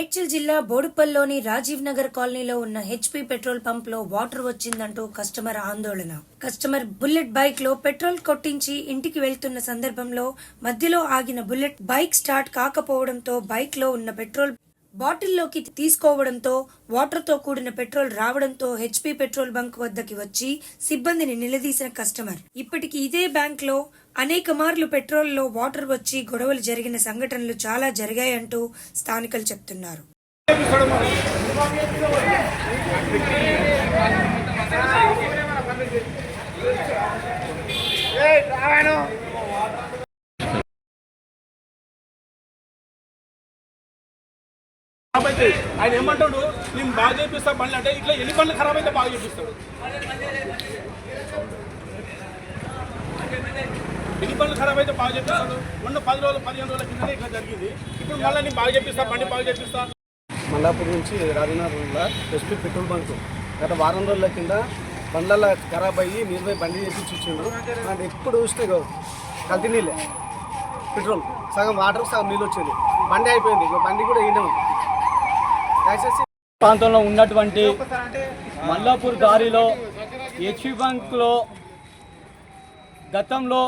మేడ్చల్ జిల్లా బోడుపల్లిలోని రాజీవ్ నగర్ కాలనీలో ఉన్న హెచ్పీ పెట్రోల్ పంప్లో వాటర్ వచ్చిందంటూ కస్టమర్ ఆందోళన. కస్టమర్ బుల్లెట్ బైక్లో పెట్రోల్ కొట్టించి ఇంటికి వెళ్తున్న సందర్భంలో మధ్యలో ఆగిన బుల్లెట్ బైక్ స్టార్ట్ కాకపోవడంతో బైక్లో ఉన్న పెట్రోల్ బాటిల్లోకి తీసుకోవడంతో వాటర్తో కూడిన పెట్రోల్ రావడంతో హెచ్పీ పెట్రోల్ బంక్ వద్దకి వచ్చి సిబ్బందిని నిలదీసిన కస్టమర్. ఇప్పటికి ఇదే బ్యాంక్లో అనేక మార్లు పెట్రోల్లో వాటర్ వచ్చి గొడవలు జరిగిన సంఘటనలు చాలా జరిగాయంటూ స్థానికులు చెప్తున్నారు ఖరాబ్ అయితే ఆయన ఏమంటాడు? నేను బాగా చేపిస్తా బండ్లు అంటే ఇట్లా ఎన్ని బండ్లు ఖరాబ్ అయితే బాగా చేపిస్తాడు. ఎన్ని బండ్లు ఖరాబ్ అయితే బాగా చేపిస్తాడు? మొన్న పది రోజులు పదిహేను రోజుల కిందనే ఇట్లా జరిగింది. ఇప్పుడు మళ్ళీ నేను బాగా చేపిస్తా బండి బాగా చేపిస్తా. మల్లాపూర్ నుంచి రాజనగరంలో ఎస్పీ పెట్రోల్ బంక్. గత వారం రోజుల కింద బండ్ల ఖరాబ్ అయ్యి మీరు బండి చేపించి ఇచ్చిండు అంటే ఎప్పుడు చూస్తే కల్తీ నీళ్ళే. పెట్రోల్ సగం వాటర్ సగం నీళ్ళు వచ్చింది. బండి అయిపోయింది. బండి కూడా వేయడం ప్రాంతంలో ఉన్నటువంటి మల్లాపూర్ దారిలో హెచ్పి బ్యాంక్లో గతంలో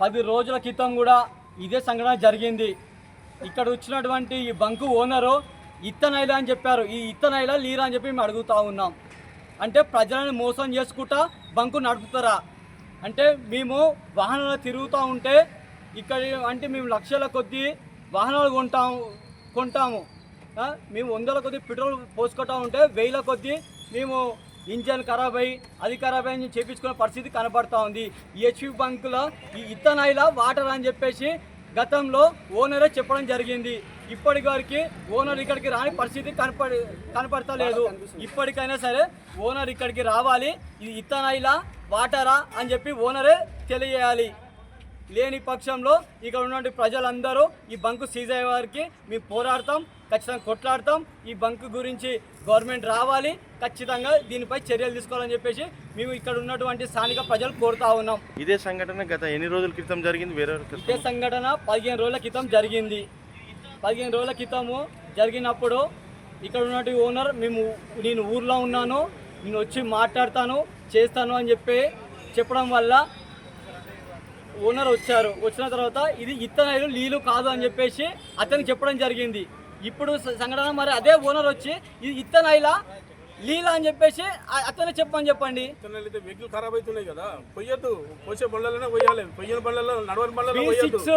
పది రోజుల క్రితం కూడా ఇదే సంఘటన జరిగింది. ఇక్కడ వచ్చినటువంటి ఈ బంకు ఓనరు ఇత్తనైలా అని చెప్పారు. ఈ ఇత్తనైలా లీరా అని చెప్పి మేము అడుగుతా ఉన్నాం. అంటే ప్రజలను మోసం చేసుకుంటా బంకు నడుపుతారా? అంటే మేము వాహనాలు తిరుగుతూ ఉంటే ఇక్కడ అంటే మేము లక్షల కొద్దీ వాహనాలు కొంటాము కొంటాము. మేము వందల కొద్ది పెట్రోల్ పోసుకుంటా ఉంటే వేల కొద్ది మేము ఇంజన్ ఖరాబ్ అయ్యి అది ఖరాబ్ అయ్యి చేపించుకునే పరిస్థితి కనబడతా ఉంది. ఈ హెచ్పి బంకులో ఈ ఇత్తనాయిల వాటర్ అని చెప్పేసి గతంలో ఓనరే చెప్పడం జరిగింది. ఇప్పటి వరకు ఓనర్ ఇక్కడికి రాని పరిస్థితి కనపడి కనపడతలేదు ఇప్పటికైనా సరే ఓనర్ ఇక్కడికి రావాలి. ఇది ఇత్తనాయిల వాటరా అని చెప్పి ఓనరే తెలియజేయాలి. లేని పక్షంలో ఇక్కడ ఉన్నటువంటి ప్రజలందరూ ఈ బంకు సీజ్ అయ్యే వారికి మేము పోరాడతాం ఖచ్చితంగా కొట్లాడతాం. ఈ బంకు గురించి గవర్నమెంట్ రావాలి ఖచ్చితంగా దీనిపై చర్యలు తీసుకోవాలని చెప్పేసి మేము ఇక్కడ ఉన్నటువంటి స్థానిక ప్రజలు కోరుతా ఉన్నాం. ఇదే సంఘటన గత ఎన్ని రోజుల క్రితం జరిగింది? వేరే ఇదే సంఘటన పదిహేను రోజుల క్రితం జరిగింది. పదిహేను రోజుల క్రితము జరిగినప్పుడు ఇక్కడ ఉన్నటువంటి ఓనర్ మేము నేను ఊర్లో ఉన్నాను నేను వచ్చి మాట్లాడతాను చేస్తాను అని చెప్పి చెప్పడం వల్ల ఓనర్ వచ్చారు. వచ్చిన తర్వాత ఇది ఇత్తనాయిలు నీళ్ళు కాదు అని చెప్పేసి అతనికి చెప్పడం జరిగింది. ఇప్పుడు సంఘటన మరి అదే ఓనర్ వచ్చి ఇది ఇత్తనాయిల లీలా అని చెప్పేసి అతనే చెప్పని చెప్పండి. వెహికల్ ఖరాబ్ అవుతున్నాయి కదా. పొయ్యొద్దు పోసే బండ్లలోనే పోయాలి పొయ్యిన బండ్లలో నడవని బండ్లలో సిక్స్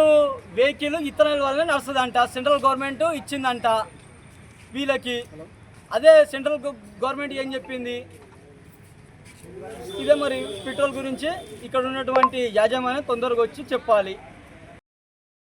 వెహికల్ ఇత్తనాయిల వల్లనే నడుస్తుందంట. సెంట్రల్ గవర్నమెంట్ ఇచ్చిందంట వీళ్ళకి. అదే సెంట్రల్ గవ- గవర్నమెంట్ ఏం చెప్పింది? ఇదే మరి పెట్రోల్ గురించి ఇక్కడ ఉన్నటువంటి యాజమాన్యం తొందరగా వచ్చి చెప్పాలి.